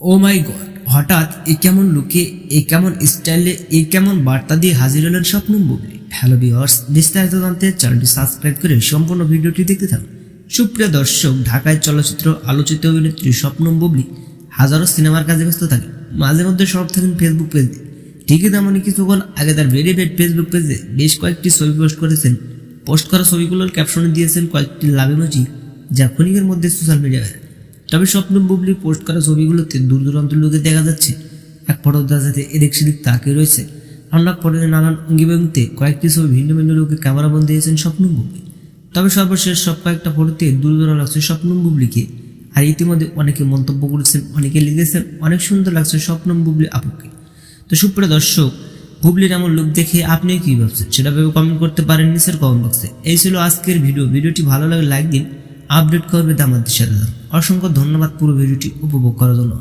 ও মাই god, হঠাৎ এ কেমন লুকে, এ কেমন স্টাইলে, এ কেমন বার্তা দিয়ে হাজির হলেন স্বপ্ন বুবলি? হ্যালো ভিওয়ার্স বিস্তারিত জানতে চ্যানেলটি সাবস্ক্রাইব করে সম্পূর্ণ ভিডিওটি দেখতে থাকুন। সুপ্রিয় দর্শক, ঢাকায় চলচ্চিত্র আলোচিত অভিনেত্রী স্বপ্ন বুবলি হাজারো সিনেমার কাজে ব্যস্ত থাকেন মাঝে মধ্যে সব থাকেন ফেসবুক পেজে ঠিকই তেমনই কিছুক্ষণ আগে তার ভেরি বেড ফেসবুক পেজে বেশ কয়েকটি ছবি পোস্ট করেছেন। পোস্ট করা ছবিগুলোর ক্যাপশনে দিয়েছেন কয়েকটি লাভ ইমোজি যা ক্ষণিকের মধ্যে সোশ্যাল মিডিয়ায় তবে স্বপ্ন বুবলি পোস্ট করা ছবিগুলোতে দূর দূরান্ত লোকে দেখা যাচ্ছে। এক ফটোদার সাথে এদিক সেদিক তাকে রয়েছে। রান্না পরে নানান অঙ্গিভঙ্গিতে কয়েকটি ছবি ভিন্ন ভিন্ন লোকে ক্যামেরা বন্ধ দিয়েছেন স্বপ্ন বুবলি। তবে সর্বশেষ সব কয়েকটা ফটোতে দূর দূর লাগছে স্বপ্ন বুবলিকে। আর ইতিমধ্যে অনেকে মন্তব্য করেছেন, অনেকে লিখেছেন, অনেক সুন্দর লাগছে স্বপ্ন বুবলি আপুকে। তো সুপ্রিয় দর্শক, বুবলির এমন লুক দেখে আপনি কি ভাবছেন সেটা ভেবে কমেন্ট করতে পারেন নিচের কমেন্ট বক্সে এই ছিল আজকের ভিডিও ভিডিওটি ভালো লাগে লাইক দিন আপডেট করবে দামাদের সাথে। অসংখ্য ধন্যবাদ পুরো ভিডিওটি উপভোগ করার জন্য।